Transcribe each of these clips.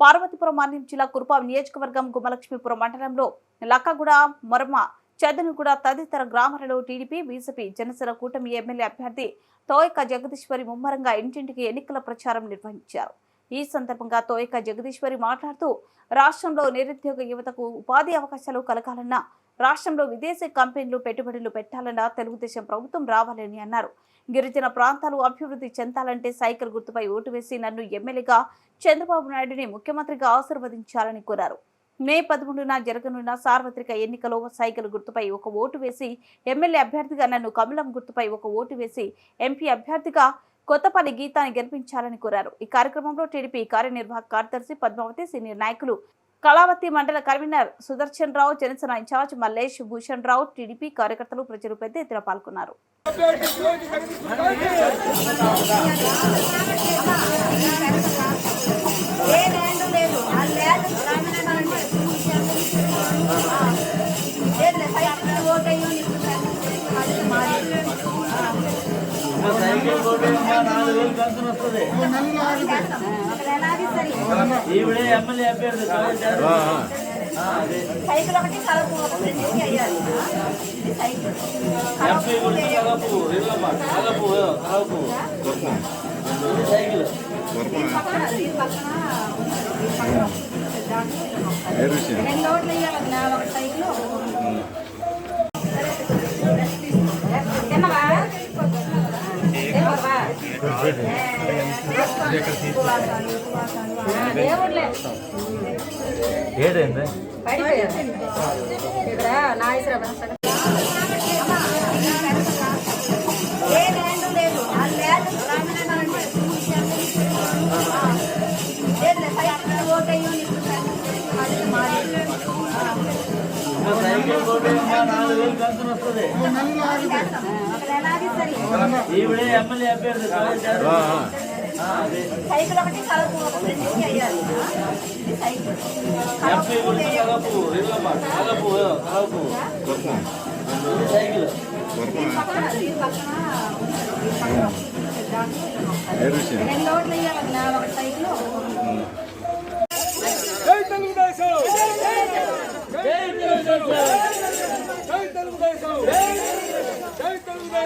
పార్వతీపురం మాన్యం జిల్లా కురుపాం నియోజకవర్గం గుమ్మలక్ష్మీపురం మండలంలో లక్కగూడ మొరమ చదనుగూడ తదితర గ్రామాలలో టీడీపీ బీజేపీ జనసేన కూటమి ఎమ్మెల్యే అభ్యర్థి తోయక జగదీశ్వరి ముమ్మరంగా ఇంటింటికి ఎన్నికల ప్రచారం నిర్వహించారు. ఈ సందర్భంగా తోయక జగదీశ్వరి మాట్లాడుతూ రాష్ట్రంలో నిరుద్యోగ యువతకు ఉపాధి అవకాశాలు కలగాలన్నా రాష్ట్రంలో విదేశీ కంపెనీలు పెట్టుబడులు పెట్టాలన్నా తెలుగుదేశం ప్రభుత్వం రావాలని అన్నారు. గిరిజన ప్రాంతాలు అభివృద్ధి చెందాలంటే సైకిల్ గుర్తుపై ఓటు వేసి నన్ను ఎమ్మెల్యేగా చంద్రబాబు నాయుడుని ముఖ్యమంత్రిగా ఆశీర్వదించాలని కోరారు. మే పదమూడున జరగనున్న సార్వత్రిక ఎన్నికలో సైకిల్ గుర్తుపై ఒక ఓటు వేసి ఎమ్మెల్యే అభ్యర్థిగా నన్ను కమలం గుర్తుపై ఒక ఓటు వేసి ఎంపీ అభ్యర్థిగా కొత్తపల్లి గీతాన్ని గెలిపించాలని కోరారు. ఈ కార్యక్రమంలో టీడీపీ కార్యనిర్వాహక కార్యదర్శి పద్మావతి సీనియర్ నాయకులు కళావతి మండల convener Sudarshan Rao Janasena incharge Mallesh Bhushan Rao TDP కార్యకర్తలు ప్రజలు పెద్ద ఎత్తున పాల్గొన్నారు. ఈవిడే ఎమ్మెల్యే అభ్యర్థి సైకిల్ ఒకటి కలపు రెండింటికి అయ్యాలి ఇది సైకిల్ కలపు కలపు కలపు ఇది సైకిల్ దీని పక్కన రెండు. ఒకటి సైకిల్ ఏదైంది పడిపోయారు. ఇక్కడ నాగేశ్వరరావు ఈవిడే ఎమ్మెల్యే అభ్యర్థి సైకిల్ ఒకటి కలపు ఒకటి రెండింటికి అయ్యాలి ఇది సైకిల్ కలపు కలపు కలపు సైకిల్ రెండు. ఒకటి సైకిల్ ఒకటి ఓటు. జై తెలుగుదేశం జై తెలుగుదేశం. జై తెలుగుదేశం జై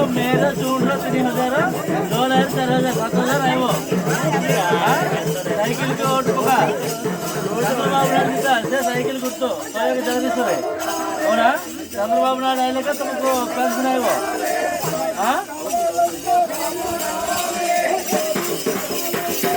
करो मेरा ढूंढ लो तेरी हजारा दो हजार चार हजार सात हजार है చంద్రబాబు నాయుడు ఇంకా సైకిల్ గుర్తు. జగదీశ్వరే అవునా? చంద్రబాబు నాయుడు అయినాక తమకు పెన్షన్